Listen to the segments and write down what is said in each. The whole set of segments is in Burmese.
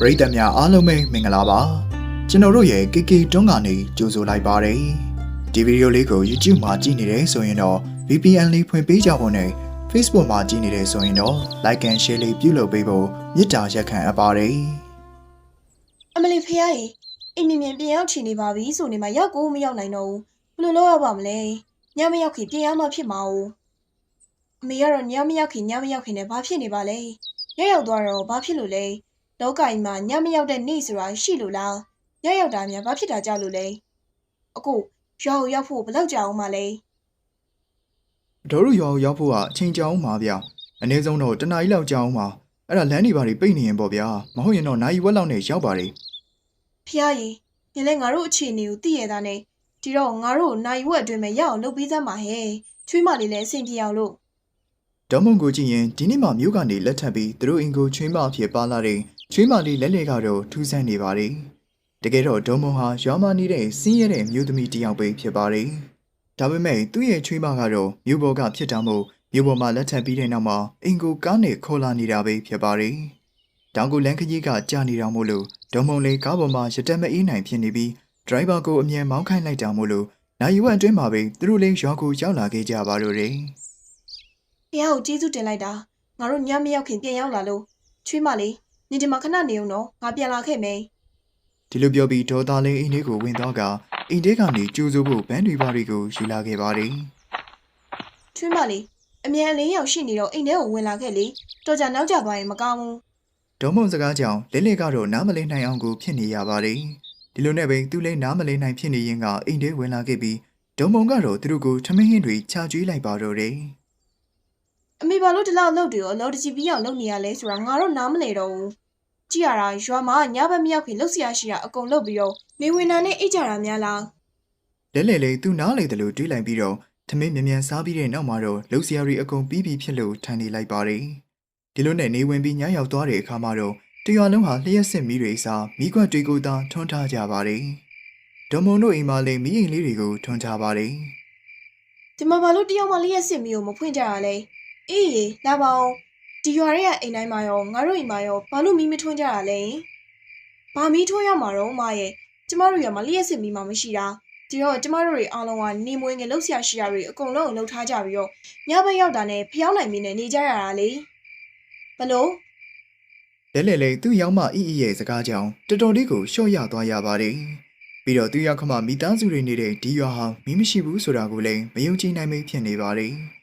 ပရိသတ်များအားလုံးပဲမင်္ဂလာပါကျွန်တော်တို့ရဲ့ KK တွန်းကနေကြိုဆိုလိုက်ပါတယ်ဒီဗီဒီယိုလေးကို YouTube မှာကြည့်နေတယ်ဆိုရင်တော့ VPN လေးဖွင့်ပေးကြဖို့နဲ့ Facebook မှာကြည့်နေတယ်ဆိုရင်တော့ Like and Share လေးပြုလုပ်ပေးဖို့မေတ္တာရက်ခံအပ်ပါတယ်အမလီဖះရေအိမ်မြင်မြင်ပြန်ရောက်ချင်နေပါပြီဆိုနေမှရောက်ကိုမရောက်နိုင်တော့ဘူးဘယ်လိုလုပ်ရပါမလဲညမရောက်ခင်ပြန်ရောက်မှဖြစ်မှာ哦အမေကတော့ညမရောက်ခင်ညမရောက်ခင်နဲ့ဘာဖြစ်နေပါလဲရောက်ရောက်သွားတော့ဘာဖြစ်လို့လဲ လောကကြီးမှာညမရောက်တဲ့နေ့ဆိုတာရှိလို့လားရောက်ရောက်တာများဘာဖြစ်တာကြောက်လို့လဲအခုရောက်ရောက်ဖို့ဘယ်လောက်ကြာအောင်မလဲတို့တို့ရွာကိုရောက်ဖို့ကအချိန်ကြာအောင်ပါဗျအနည်းဆုံးတော့တနားကြီးလောက်ကြာအောင်ပါအဲ့ဒါလမ်းတွေပါတွေပိတ်နေရင်ပေါ့ဗျာမဟုတ်ရင်တော့နိုင်ဝက်လောက်နဲ့ရောက်ပါတယ်ဖះရေညလည်းငါတို့အခြေအနေကိုသိရတာနဲ့ဒီတော့ငါတို့နိုင်ဝက်အတွင်းမှာရောက်အောင်လုပ်ပေးစမ်းပါဟဲ့ချွေးမလေးလည်းအဆင်ပြေအောင်လို့ဒေါမွန်ကိုကြည့်ရင်ဒီနေ့မှမြို့ကနေလက်ထပ်ပြီးသူတို့အင်ကိုချွေးမအဖြစ်ပါလာတဲ့ ချွေးမလေးလက်လက်ကတော့ထူးဆန်းနေပါတယ်။တကယ်တော့ဒေါမွန်ဟာရွာမနေတဲ့စင်းရဲတဲ့မြို့သမီးတစ်ယောက်ပဲဖြစ်ပါတယ်။ဒါပေမဲ့သူ့ရဲ့ချွေးမကတော့မြို့ပေါ်ကဖြစ်တာမို့မြို့ပေါ်မှာလက်ထပ်ပြီးတဲ့နောက်မှာအင်ကိုကားနဲ့ခေါ်လာနေတာပဲဖြစ်ပါတယ်။တောင်ကိုလန်ခကြီးကကြာနေတာမို့လို့ဒေါမွန်လေးကားပေါ်မှာရတက်မအေးနိုင်ဖြစ်နေပြီးဒရိုင်ဘာကိုအမြန်မောင်းခိုင်းလိုက်တာမို့လို့နိုင်ဝက်အတွင်းမှာပဲသူတို့လေးရွာကိုရောက်လာခဲ့ကြပါတော့တယ်။ဖះကိုကျေးဇူးတင်လိုက်တာငါတို့ညမရောက်ခင်ပြန်ရောက်လာလို့ချွေးမလေး နေဒီမှာခဏနေအောင်တော့ငါပြန်လာခဲ့မယ်ဒီလိုပြောပြီးဒေါ်သားလေးအိမ်လေးကိုဝင်တော့ကအိမ်ထဲကနေကျိုးစိုးဖို့ဗန်းတွေပါတွေကိုယူလာခဲ့ပါတယ်ချွေးမလေးအမြန်အလင်းရောက်ရှိနေတော့အိမ်ထဲကိုဝင်လာခဲ့လေတော်ကြနောက်ကျသွားရင်မကောင်းဘူး။ဒေါ်မုံစကားကြောင့်လဲလဲကတော့နားမလည်နိုင်အောင်ကိုဖြစ်နေရပါတယ်။ဒီလိုနဲ့ပဲသူလည်းနားမလည်နိုင်ဖြစ်နေရင်ကအိမ်ထဲဝင်လာခဲ့ပြီးဒေါ်မုံကတော့သူတို့ကိုထမင်းဟင်းတွေချကျွေးလိုက်ပါတော့တယ် အမေဘာလို့ဒီလောက်အလုပ်တွေရောအလုပ်တကြီးပြီးအောင်လုပ်နေရလဲဆိုတာငါတို့နားမလဲတော့ဘူးကြည့်ရတာရွာမှာညဘက်မရောက်ခင်လှုပ်ရှားရှိတာအကုန်လုပ်ပြီးတော့နေဝင်တာနဲ့အိတ်ကြတာများလား။လဲလဲလေးသူနားလေတယ်လို့တွေးလိုက်ပြီးတော့ထမင်းမြန်မြန်စားပြီးတဲ့နောက်မှာတော့လှုပ်ရှားရီအကုန်ပြီးပြီဖြစ်လို့ထိုင်နေလိုက်ပါတယ်။ဒီလိုနဲ့နေဝင်ပြီးညရောက်သွားတဲ့အခါမှာတော့တရွာလုံးဟာလျှက်စစ်မီးတွေစားမိခွက်တွေကိုသာထွန်းထားကြပါတယ်။ဒေါ်မုံတို့အိမ်မှာလည်းမီးအိမ်လေးတွေကိုထွန်းထားပါတယ်ဒီမှာဘာလို့တယောက်မှလျှက်စစ်မီကိုမဖွင့်ကြရလဲ အေးရေလာပါအောင်ဒီရွာရဲ့အိမ်တိုင်းမှာရောငါတို့အိမ်မှာရောဘာလို့မီးမထွန်းကြရလဲဘာမီးထွန်းရမှာတော့မရဲ့ကျမတို့ရွာမှာလျှက်စစ်မီမှမရှိတာဒီတော့ကျမတို့တွေအားလုံးကနေမွေးငယ်လှုပ်ရှားရှိရတွေအကုန်လုံးကိုလှုပ်ထားကြပြီးတော့ညဘက်ရောက်တာနဲ့ဖျောင်းနိုင်မင်းနဲ့နေကြရတာလေဘလို့။လဲလဲလေးသူ့ရောက်မှအီအီရဲ့စကားကြောင့်တော်တော်လေးကိုရှော့ရသွားရပါတယ်။ပြီးတော့သူရောက်ခမမိသားစုတွေနေတဲ့ဒီရွာဟာမီးမရှိဘူးဆိုတာကိုလည်းမယုံကြည်နိုင်မိဖြစ်နေပါတယ်။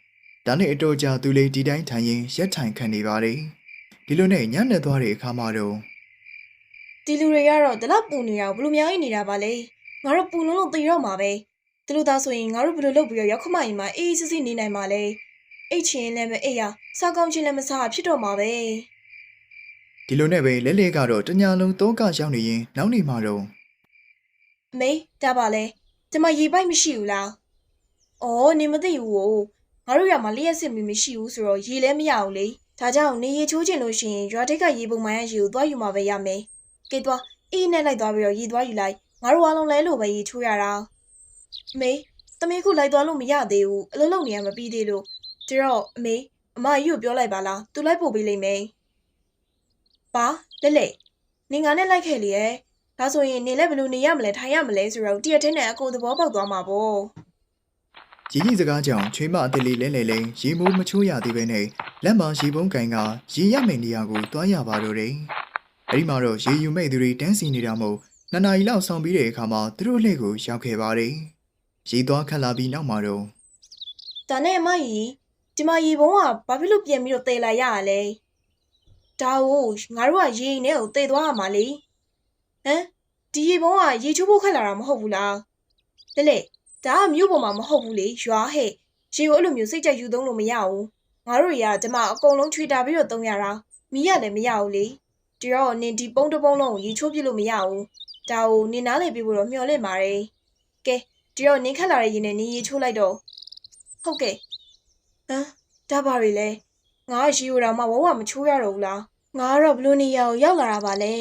ဒါနဲ့အတော်ကြာသူလေးဒီတိုင်းထိုင်ရင်ရက်ထိုင်ခံနေပါတယ်။ဒီလိုနဲ့ညနေသွားတဲ့အခါမှာတော့ဒီလူတွေကတော့တလောက်ပူနေတာကိုဘလို့များကြီးနေတာပါလေငါတို့ပူလုံးလုံးသိတော့မှာပဲဒီလိုသားဆိုရင်ငါတို့ဘယ်လိုလုပ်ပြီးတော့ရောက်ခမရင်မှာအေးအေးဆေးဆေးနေနိုင်မှာလဲအိတ်ချင်လည်းမအိတ်ရစားကောင်းချင်းလည်းမစားဖြစ်တော့မှာပဲဒီလိုနဲ့ပဲလဲလဲကတော့တညာလုံးတော့ကရောက်နေရင်နောက်နေမှာတော့အမေဒါပါလဲဒီမှာရေပိုက်မရှိဘူးလားအော်နေမသိဘူးကို ငါတို့ရွာမှာလျှက်စစ်မီမရှိဘူးဆိုတော့ရေလည်းမရဘူးလေဒါကြောင့်နေရေချိုးချင်လို့ရှိရင်ရွာတိတ်ကရေပုံမှန်ရရေကိုသွားယူမှာပဲရမယ်ကဲသွားအေးနဲ့လိုက်သွားပြီးတော့ရေသွားယူလိုက်ငါတို့အားလုံးလဲလို့ပဲရေချိုးရတာအမေတမီးခုလိုက်သွားလို့မရသေးဘူးအလုံးလုံးနေရမပြီးသေးလို့ဒါတော့အမေအမကြီးကိုပြောလိုက်ပါလားသူလိုက်ပို့ပေးလိမ့်မယ်ပါလက်လက်နေငါနဲ့လိုက်ခဲ့လေရဲ့ဒါဆိုရင်နေလည်းဘယ်လိုနေရမလဲထိုင်ရမလဲဆိုတော့တရက်တင်းနဲ့အကိုသဘောပေါက်သွားမှာပေါ့ ကြီးကြီးစကားကြောင့်ချွေးမအတလီလဲလဲလဲရေမိုးမချိုးရသေးပဲနဲ့လက်မှာရေပုံးကန်ကရေရမယ့်နေရာကိုတွားရပါတော့တယ်။အဲဒီမှာတော့ရေယူမဲ့သူတွေတန်းစီနေတာမို့နှစ်နာရီလောက်ဆောင်ပြီးတဲ့အခါမှာသူတို့လှည့်ကိုရောက်ခဲ့ပါတယ်။ရေသွားခတ်လာပြီးနောက်မှာတော့ဒါနဲ့အမကြီးဒီမှာရေပုံးကဘာဖြစ်လို့ပြင်ပြီးတော့တေးလိုက်ရရလဲဒါကိုငါတို့ကရေအိမ်ထဲကိုတေးသွားရမှာလေဟမ်ဒီရေပုံးကရေချိုးဖို့ခက်လာတာမဟုတ်ဘူးလားလေလေ ဒါကမြို့ပေါ်မှာမဟုတ်ဘူးလေရွာဟဲ့ရေကိုအဲ့လိုမျိုးစိတ်ကြိုက်ယူသုံးလို့မရဘူးငါတို့တွေကဒီမှာအကုန်လုံးချွေတာပြီးတော့သုံးရတာမီးရလည်းမရဘူးလေဒီတော့နင်ဒီပုံးတစ်ပုံးလုံးကိုရေချိုးပြလို့မရဘူးဒါကိုနင်နားလေပြဖို့တော့မျှော်လင့်ပါတယ်ကဲဒီတော့နင်ခက်လာတဲ့ရေနဲ့နင်ရေချိုးလိုက်တော့ဟုတ်ကဲ့ဟမ်ဒါပါရီလဲငါရီယိုတောင်မှဝဝမချိုးရတော့ဘူးလားငါကတော့ဘလူနီယာကိုရောက်လာတာပါလေ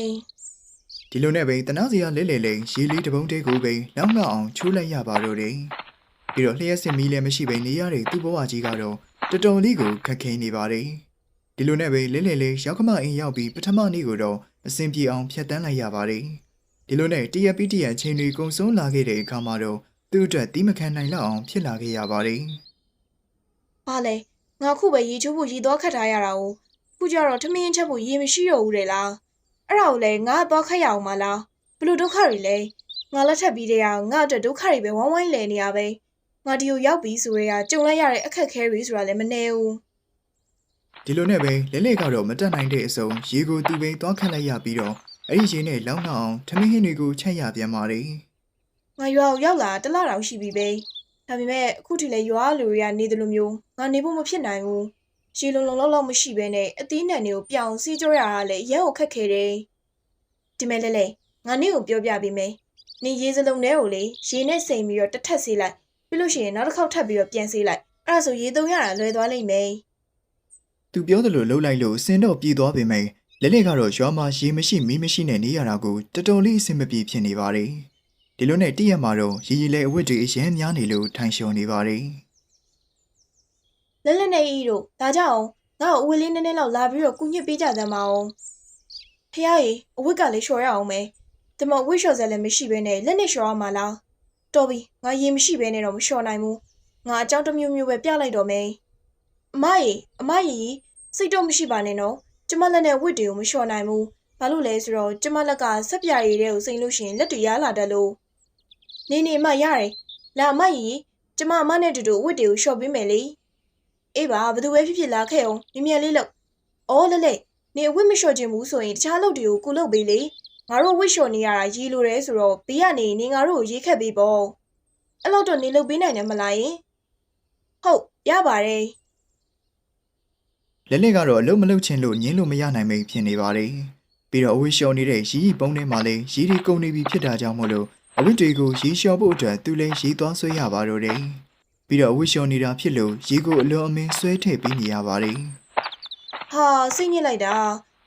ဒီလိုနဲ့ပဲတနာစီရလဲလဲလဲရေလေးတစ်ပုံးတဲကိုပဲနောက်နောက်အောင်ချိုးလိုက်ရပါတော့တယ်။ပြီးတော့လျှက်စစ်မီးလည်းမရှိပဲနေရတဲ့သူ့ဘဝကြီးကတော့တော်တော်လေးကိုခက်ခဲနေပါတယ်။ဒီလိုနဲ့ပဲလဲလဲလေးရောက်ခမအိမ်ရောက်ပြီးပထမနေ့ကိုတော့အဆင်ပြေအောင်ဖြတ်တန်းလိုက်ရပါတယ်ဒီလိုနဲ့တရက်ပြီးတရက်အချိန်တွေကုန်ဆုံးလာခဲ့တဲ့အခါမှာတော့သူ့အတွက်တီးမခံနိုင်လောက်အောင်ဖြစ်လာခဲ့ရပါတယ်ဘာလဲငါခုပဲရေချိုးဖို့ရေသွားခတ်ထားရတာ哦ခုကျတော့ထမင်းချက်ဖို့ရေမရှိတော့ဘူးတဲ့လား အဲ့ဒါကိုလေငါသွားခတ်ရအောင်မလားဘလို့ဒုက္ခတွေလဲငါလက်ထပ်ပြီးတဲ့ကငါအတွက်ဒုက္ခတွေပဲဝိုင်းဝိုင်းလဲနေရပဲငါဒီကိုရောက်ပြီဆိုရဲကကြုံလိုက်ရတဲ့အခက်အခဲတွေဆိုတာလည်းမနေဘူးဒီလိုနဲ့ပဲလဲလဲကတော့မတက်နိုင်တဲ့အစုံရေကိုသူပဲသွားခတ်လိုက်ရပြီးတော့အဲ့ဒီရေနဲ့လောင်းလောက်အောင်ထမင်းဟင်းတွေကိုချက်ရပြန်ပါတယ်ငါရွာကိုရောက်လာတစ်လတောင်ရှိပြီပဲဒါပေမဲ့အခုထိလည်းရွာလူတွေကနေတယ်လို့မျိုးငါနေဖို့မဖြစ်နိုင်ဘူး ရှည်လုံးလုံးလောက်လောက်မရှိဘဲနဲ့အသီးနှံတွေကိုပြောင်းစီးကြောရတာလည်းရဲကိုခက်ခဲတယ်ဒီမဲ့လဲလဲငါနေကိုပြောပြပေးမယ်နေရေးစလုံးထဲကိုလေရေနဲ့စိမ်ပြီးတော့တစ်ထက်ဆေးလိုက်ပြီးလို့ရှိရင်နောက်တစ်ခေါက်ထပ်ပြီးတော့ပြန်ဆေးလိုက်အဲ့ဒါဆိုရေသုံးရတာလွယ်သွားလိမ့်မယ်သူပြောသလိုလှုပ်လိုက်လို့စင်တော့ပြေးသွားပေမဲ့လဲလဲကတော့ရွာမှာရေမရှိမီးမရှိနဲ့နေရတာကိုတော်တော်လေးအဆင်မပြေဖြစ်နေပါတယ်ဒီလိုနဲ့တည့်ရက်မှာတော့ရေရီလဲအဝတ်တွေအရင်များနေလို့ထိုင်ရှုံနေပါတယ် လဲလဲနဲ့ဤတို့ဒါကြောင့်ငါ့ကိုအဝတ်လေးနည်းနည်းလောက်လာပြီးတော့ကုညစ်ပေးကြသမ်းပါအောင်ဖះရေအဝတ်ကလေးလျှော်ရအောင်မယ်ဒီမှာဝိလျှော်စက်လည်းမရှိဘဲနဲ့လက်နဲ့လျှော်ရမှာလားတော်ပြီငါရေမရှိဘဲနဲ့တော့မလျှော်နိုင်ဘူးငါအကြောင်းတစ်မျိုးမျိုးပဲပြလိုက်တော့မယ်အမရေအမရေစိတ်တော့မရှိပါနဲ့နော်ကျမလက်နဲ့ဝတ်တွေကိုမလျှော်နိုင်ဘူးဘာလို့လဲဆိုတော့ကျမလက်ကဆက်ပြရည်တဲ့ကိုစိမ့်လို့ရှိရင်လက်တွေရလာတတ်လို့နေနေအမရတယ်လာအမရေကျမအမနဲ့တူတူဝတ်တွေကိုလျှော်ပေးမယ်လေ အေးပါဘယ်သူပဲဖြစ်ဖြစ်လာခဲ့အောင်မြင်မြန်လေးလို့အော်လဲလဲနေအဝတ်မလျှော်ခြင်းဘူးဆိုရင်တခြားလုပ်တွေကိုကုလုပ်ပေးလေငါတို့ဝတ်လျှော်နေရတာရီလိုတယ်ဆိုတော့ဘေးကနေနေငါတို့ကိုရေးခက်ပေးပေါ့အဲ့လောက်တော့နေလုပ်ပေးနိုင်တယ်မလားယင်ဟုတ်ရပါတယ်လဲလဲကတော့အလုံးမလုံးချင်းလို့ညင်းလို့မရနိုင်မိဖြစ်နေပါတယ်ပြီးတော့အဝတ်လျှော်နေတဲ့ရီရီပုံထဲမှာလည်းရီရီကုန်နေပြီဖြစ်တာကြောင့်မို့လို့အဝတ်တွေကိုရီလျှော်ဖို့အတွက်သူလည်းရီသွားဆွဲရပါတော့တယ် ပြီးတော့အဝတ်လျှော်နေတာဖြစ်လို့ရီကိုအလွန်အမင်းဆွဲထည့်ပြီးနေရပါတယ်ဟာစိတ်ညစ်လိုက်တာ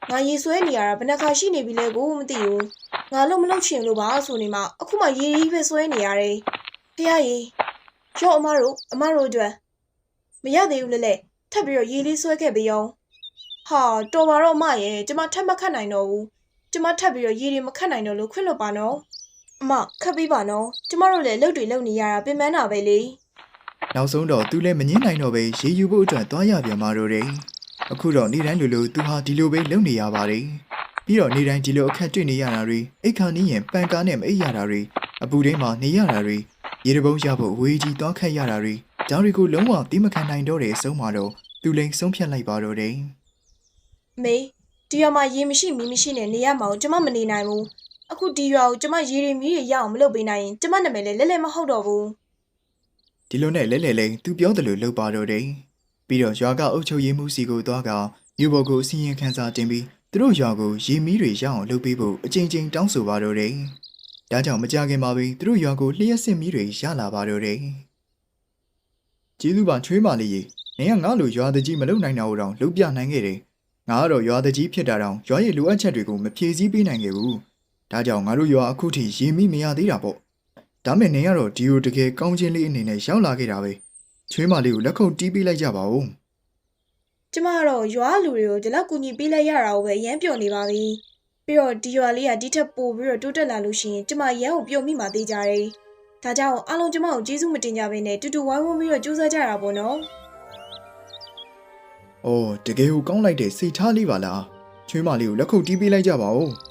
ငါရေဆွဲနေရတာဘယ်နှခါရှိနေပြီလဲကိုမသိဘူးငါလုံးမလုပ်ချင်လို့ပါဆိုနေမှအခုမှရေရီးပဲဆွဲနေရတယ်ဖះရေရော့အမတို့အမတို့အတွက်မရသေးဘူးလေလေထပ်ပြီးတော့ရေလေးဆွဲခဲ့ပေးအောင်ဟာတော်ပါတော့အမရဲ့ကျမထပ်မခတ်နိုင်တော့ဘူးကျမထပ်ပြီးတော့ရေတွေမခတ်နိုင်တော့လို့ခွင့်လွတ်ပါနော်အမခတ်ပေးပါနော်ကျမတို့လည်းလှုပ်တွေလှုပ်နေရတာပင်ပန်းတာပဲလေ နောက်ဆုံးတော့သူလည်းမငင်းနိုင်တော့ပဲရေယူဖို့အတွက်သွားရပြန်มาတော့တယ်အခုတော့နေတိုင်းလိုလိုသူဟာဒီလိုပဲလုပ်နေရပါတယ်ပြီးတော့နေတိုင်းဒီလိုအခက်တွေ့နေရတာတွေအိတ်ခါနီးရင်ပန်ကားနဲ့မအိပ်ရတာတွေအပူထဲမှာနေရတာတွေရေတပုံးရဖို့ဝေးကြီးသွားခတ်ရတာတွေဒါတွေကိုလုံးဝတိမခံနိုင်တော့တဲ့အဆုံးမှာတော့သူလည်းဆုံးဖြတ်လိုက်ပါတော့တယ်အမေဒီရွာမှာရေမရှိမီးမရှိနဲ့နေရမှာကိုကျမမနေနိုင်ဘူးအခုဒီရွာကိုကျမရေတွေမီးတွေရအောင်မလုပ်ပေးနိုင်ရင်ကျမနာမည်လည်းလဲလဲမဟုတ်တော့ဘူး ဒီလိုနဲ့လဲလဲလဲသူပြောတယ်လို့လုပ်ပါတော့တယ်ပြီးတော့ရွာကအုပ်ချုပ်ရေးမှုစီကိုသွားကမြို့ပေါ်ကိုအစီရင်ခံစာတင်ပြီးသူတို့ရွာကိုရေမီးတွေရအောင်လုပ်ပေးဖို့အကြိမ်ကြိမ်တောင်းဆိုပါတော့တယ်ဒါကြောင့်မကြခင်ပါပဲသူတို့ရွာကိုလျှက်စစ်မီးတွေရလာပါတော့တယ်ကျေးဇူးပါချွေးမလေးရေနင်ကငါ့လိုရွာတကြီးမလုပ်နိုင်တာတော့လုပ်ပြနိုင်ခဲ့တယ်ငါကတော့ရွာတကြီးဖြစ်တာတောင်ရွာရဲ့လိုအပ်ချက်တွေကိုမဖြည့်ဆည်းပေးနိုင်ခဲ့ဘူးဒါကြောင့်ငါတို့ရွာအခုထိရေမီးမရသေးတာပေါ့ ဒါမဲ့နင်ကတော့ဒီကိုတကယ်ကောင်းချင်းလေးအနေနဲ့ရောက်လာခဲ့တာပဲချွေးမလေးကိုလက်ခုပ်တီးပေးလိုက်ကြပါဦးကျမကတော့ရွာလူတွေကိုဒီလောက်ကူညီပေးလိုက်ရတာကိုပဲအရမ်းပျော်နေပါပြီပြီးတော့ဒီရွာလေးကဒီထက်ပိုပြီးတော့တိုးတက်လာလို့ရှိရင်ကျမရမ်းကိုပျော်မိမှသေးကြတယ်ဒါကြောင့်အားလုံးကျမကိုကျေးဇူးမတင်ကြဘဲနဲ့တူတူဝိုင်းဝန်းပြီးတော့ကြိုးစားကြတာပေါ့နော်။အော်တကယ်ကိုကောင်းလိုက်တဲ့စိတ်ထားလေးပါလား။ချွေးမလေးကိုလက်ခုပ်တီးပေးလိုက်ကြပါဦး။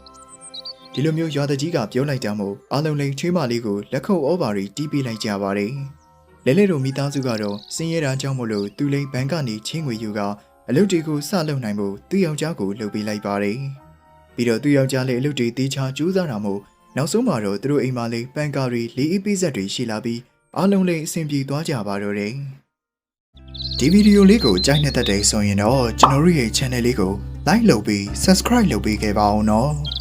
ဒီလိုမျိုးရွာတကြီးကပြောလိုက်ကြမို့အားလုံးလည်းချွေးမလေးကိုလက်ခုပ်ဩဘာရီတီးပေးလိုက်ကြပါတယ်။လဲလဲတို့မိသားစုကတော့စင်ရဲတာကြောင့်မို့လို့သူလိန်ဘန်ကနေချင်းငွေယူကအလုပ်တွေကိုစလုပ်နိုင်ဖို့သူ့ယောက်ျားကိုလုပ်ပေးလိုက်ပါတယ်။ပြီးတော့သူ့ယောက်ျားလည်းအလုပ်တွေတေးချာကြိုးစားတာမို့နောက်ဆုံးမှာတော့သူတို့အိမ်မှာလည်းပန်ကာတွေလေးအေးပေးဆက်တွေရှိလာပြီးအားလုံးလည်းအဆင်ပြေသွားကြပါတော့တယ်။ဒီဗီဒီယိုလေးကိုကြိုက်နေတဲ့တဲ့ဆိုရင်တော့ကျွန်တော်တို့ရဲ့ channel လေးကို like လုပ်ပြီး subscribe လုပ်ပေးခဲ့ပါအောင်နော်